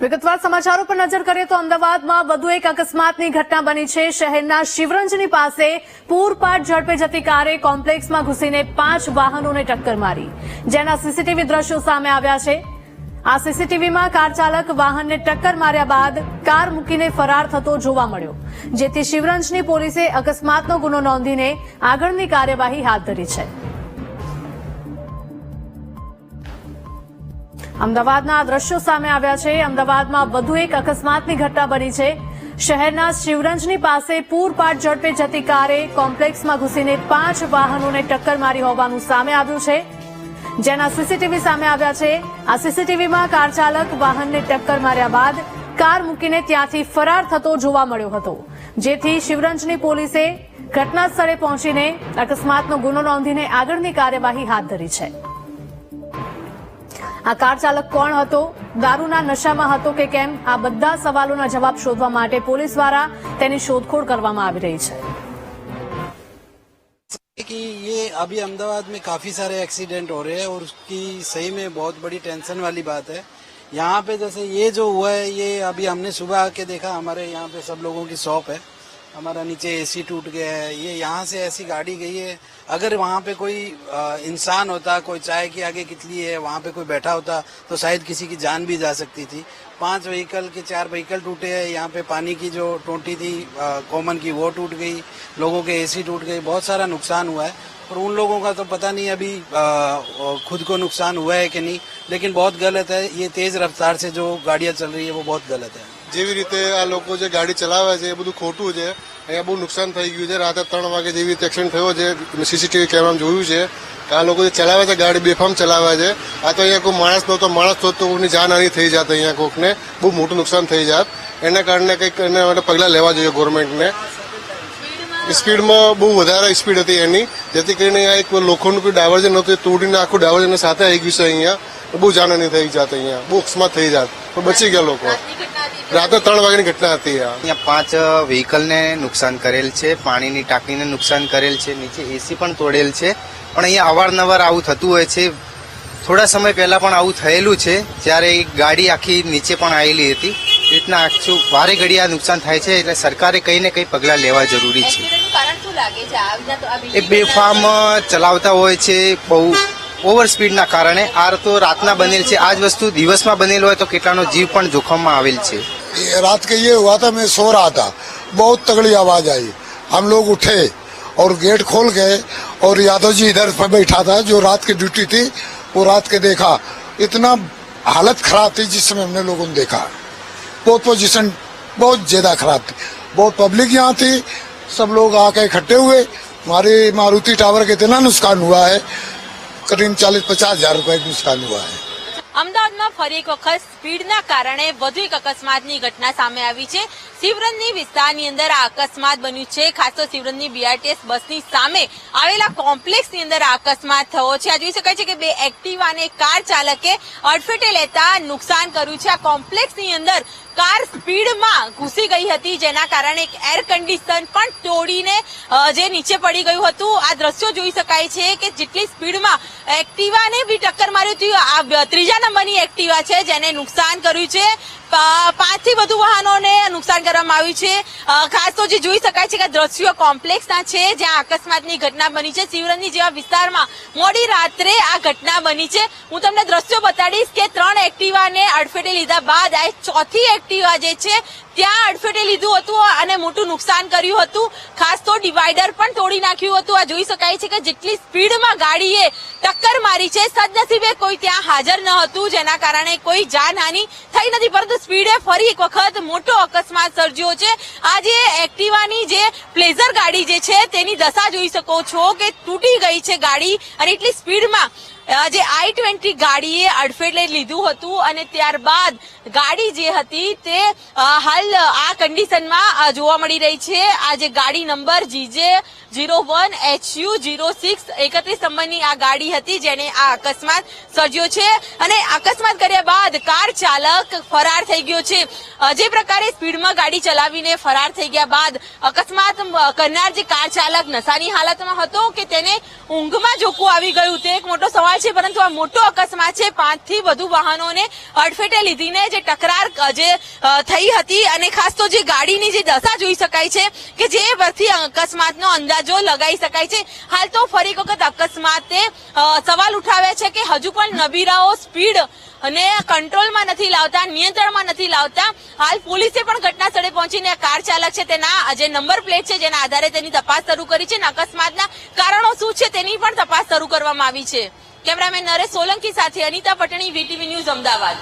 વિગતવાર સમાચારો પર નજર કરીએ તો અમદાવાદમાં વધુ એક અકસ્માતની ઘટના બની છે. શહેરના શિવરંજની પાસે પૂરપાટ ઝડપે જતી કારે કોમ્પ્લેક્સમાં ઘૂસીને પાંચ વાહનોને ટક્કર મારી. જેના સીસીટીવી દ્રશ્યો સામે આવ્યા છે. આ સીસીટીવીમાં કાર ચાલક વાહનને ટક્કર માર્યા બાદ કાર મૂકીને ફરાર થતો જોવા મળ્યો. જેથી શિવરંજની પોલીસે અકસ્માતનો ગુનો નોંધીને આગળની કાર્યવાહી હાથ ધરી છે. અમદાવાદના દ્રશ્યો સામે આવ્યા છે. અમદાવાદમાં વધુ એક અકસ્માતની ઘટના બની છે. શહેરના શિવરંજની પાસે પૂરપાટ ઝડપે જતી કારે કોમ્પ્લેક્સમાં ઘૂસીને પાંચ વાહનોને ટક્કર મારી હોવાનું સામે આવ્યું છે. જેના સીસીટીવી સામે આવ્યા છે. આ સીસીટીવીમાં કાર ચાલક વાહનને ટક્કર માર્યા બાદ કાર મૂકીને ત્યાંથી ફરાર થતો જોવા મળ્યો હતો. જેથી શિવરંજની પોલીસે ઘટના સ્થળે પહોંચીને અકસ્માતનો ગુનો નોંધીને આગળની કાર્યવાહી હાથ ધરી છે. આ કાર ચાલક કોણ હતો દારૂના નશામાં હતો કે કેમ આ બધા સવાલોના જવાબ શોધવા માટે પોલીસ દ્વારા તેની શોધખોળ કરવામાં આવી રહી છે कि ये अभी अहमदाबाद में काफी सारे एक्सीडेंट हो रहे हैं और उसकी सही में बहुत बड़ी टेंशन वाली बात है यहाँ पे जैसे ये जो हुआ है ये अभी हमने सुबह आके देखा हमारे यहाँ पे सब लोगों की शॉप है हमारा नीचे एसी टूट गया है ये यहाँ से ऐसी गाड़ी गई है। अगर वहाँ पे कोई इंसान होता कोई चाय की आगे कितली है वहाँ पे कोई बैठा होता तो शायद किसी की जान भी जा सकती थी। पाँच व्हीकल के चार व्हीकल टूटे हैं यहाँ पे पानी की जो टोटी थी कॉमन की वो टूट गई लोगों के एसी टूट गई बहुत सारा नुकसान हुआ है। और उन लोगों का तो पता नहीं अभी अ, खुद को नुकसान हुआ है कि नहीं लेकिन बहुत गलत है ये तेज रफ्तार से जो गाड़ियाँ चल रही है वो बहुत गलत है। જેવી રીતે આ લોકો જે ગાડી ચલાવે છે, એ બધું ખોટું છે. અહીંયા બહુ નુકસાન થઈ ગયું છે. રાતે ત્રણ વાગે જેવી રીતે એક્સિડન્ટ થયો છે સીસીટીવી કેમેરામાં જોયું છે કે આ લોકો જે ચલાવે છે, ગાડી બેફામ ચલાવે છે. આ તો અહીંયા કોઈ માણસ નહોતો, માણસ તો કોઈની જાનહાની થઈ જાત અહીંયા કોકને. બહુ મોટું નુકસાન થઈ જાત. એના કારણે કંઈક એના માટે પગલાં લેવા જોઈએ ગવર્મેન્ટને સ્પીડમાં બહુ વધારે સ્પીડ હતી એની. જેથી કરીને અહીંયા એક લોખંડનું કોઈ ડાયવર્જન હતું તોડીને આખું ડાયવર્જન સાથે આવી ગયું છે અહીંયા. બહુ જાનહાની થઈ જાત અહીંયા. બહુ અકસ્માત થઈ જાત. પણ બચી ગયા લોકો. રાતે ત્રણ વાગ્યાની ઘટના હતી અહીંયા પાંચ વ્હીકલને નુકસાન કરેલ છે. પાણીની ટાંકીને નુકસાન કરેલ છે. નીચે એસી પણ તોડેલ છે. પણ અહીંયા અવારનવાર આવું થતું હોય છે. થોડા સમય પહેલા પણ આવું થયેલું છે. જ્યારે એક ગાડી આખી નીચે પણ આવેલી હતી. એ રીતના આખું વારે ઘડી આ નુકસાન થાય છે. એટલે સરકારે કંઈ ને કંઈ પગલાં લેવા જરૂરી છે. એ બે બેફામ ચલાવતા હોય છે. બહુ ઓવર સ્પીડના કારણે આ તો રાતના બનેલ છે આ જ વસ્તુ દિવસમાં બનેલ હોય તો કેટલાનો જીવ પણ જોખમમાં આવેલ છે ये रात के ये हुआ था मैं सो रहा था बहुत तगड़ी आवाज आई हम लोग उठे और गेट खोल गए और यादव जी इधर पर बैठा था जो रात की ड्यूटी थी वो रात के देखा इतना हालत खराब थी जिस समय हमने लोगों ने देखा बहुत पोजीशन बहुत ज्यादा खराब थी बहुत पब्लिक यहाँ थी सब लोग आके इकट्ठे हुए हमारे मारुति टावर के इतना नुकसान हुआ है करीब चालीस पचास हजार रूपए नुकसान हुआ है अहमदाबाद में फरी एक वक्त સ્પીડના કારણે વધુ એક અકસ્માતની ઘટના સામે આવી છે. શિવરંજની વિસ્તારની અંદર આ અકસ્માત બન્યું છે. ખાસ તો શિવરંજની બીઆરટીએસ બસની સામે આવેલા કોમ્પ્લેક્સની અંદર આ અકસ્માત થયો છે. આ જોઈ શકાય છે કે બે એક્ટિવા અને કાર ચાલકે અડફેટે લેતા નુકસાન કર્યું છે. આ કોમ્પ્લેક્સની અંદર કાર સ્પીડમાં ઘૂસી ગઈ હતી, જેના કારણે એક એર કન્ડિશન પણ તોડીને જે નીચે પડી ગયું હતું. આ દ્રશ્યો જોઈ શકાય છે કે જેટલી સ્પીડમાં એક્ટિવાને બી ટક્કર મારી હતી આ ત્રીજા નંબરની એક્ટિવા છે, જેને નુકસાન કર્યું છે. પાંચથી વધુ વાહનોને નુકસાન કરવામાં આવ્યું છે. ખાસ તો જે જોઈ શકાય છે કે દ્રશ્યો કોમ્પ્લેક્સના છે, જ્યાં અકસ્માતની ઘટના બની છે. શિવરંજની જેવા વિસ્તારમાં મોડી રાત્રે આ ઘટના બની છે. હું તમને દ્રશ્યો બતાડીશ કે ત્રણ એક્ટિવાને અડફેટે લીધા બાદ આ ચોથી એક્ટિવા જે છે, ત્યાં અડફેટે લીધું હતું અને મોટું નુકસાન કર્યું હતું. ખાસ તો ડિવાઈડર પણ તોડી નાખ્યું હતું. આ જોઈ શકાય છે કે જેટલી સ્પીડમાં ગાડીએ ટક્કર મારી છે, સદનસીબે કોઈ ત્યાં હાજર ન હતું, જેના કારણે કોઈ જાનહાનિ થઈ નથી. પરંતુ સ્પીડે ફરી એક વખત મોટો અકસ્માત સર્જ્યો છે. આ જે એક્ટિવાની જે પ્લેઝર ગાડી જે છે તેની દશા જોઈ શકો છો કે તૂટી ગઈ છે ગાડી અને એટલી સ્પીડમાં જે આઈ ટ્વેન્ટી ગાડીએ અડફેટે લીધું હતું અને ત્યારબાદ ગાડી જે હતી તે હાલ આ કન્ડિશનમાં જોવા મળી રહી છે. આ જે ગાડી number GJ zero one HU zero six એકત્રીસ નંબરની આ ગાડી હતી જેને આ અકસ્માત સર્જ્યો છે અને અકસ્માત કર્યા બાદ કાર ચાલક ફરાર થઈ ગયો છે. જે પ્રકારે સ્પીડમાં ગાડી ચલાવીને ફરાર થઈ ગયા બાદ અકસ્માત કરનાર જે કાર ચાલક નશાની હાલતમાં હતો કે તેને ઊંઘમાં જોખું આવી ગયું તે એક મોટો સવાલ છે, પરંતુ આ મોટો અકસ્માત છે. પાંચથી વધુ વાહનોને અડફેટે લીધીને જે ટકરાર જે થઈ હતી અને ખાસ તો જે ગાડીની જે દશા જોઈ શકાય છે કે જે પરથી અકસ્માતનો અંદાજો લગાવી શકાય છે. હાલ તો ફરી વખત અકસ્માતે સવાલ ઉઠાવ્યા છે કે હજુ પણ નબીરાઓ સ્પીડ અને કંટ્રોલમાં નથી લાવતા, નિયંત્રણમાં નથી લાવતા. હાલ પોલીસે પણ ઘટના સ્થળે પહોંચીને કાર ચાલક છે, તેના જે નંબર પ્લેટ છે, જેના આધારે તેની તપાસ શરૂ કરી છે અને અકસ્માતના કારણો શું છે તેની પણ તપાસ શરૂ કરવામાં આવી છે. કેમેરામેન નરેશ સોલંકી સાથે અનિતા પટણી વીટીવી ન્યૂઝ અમદાવાદ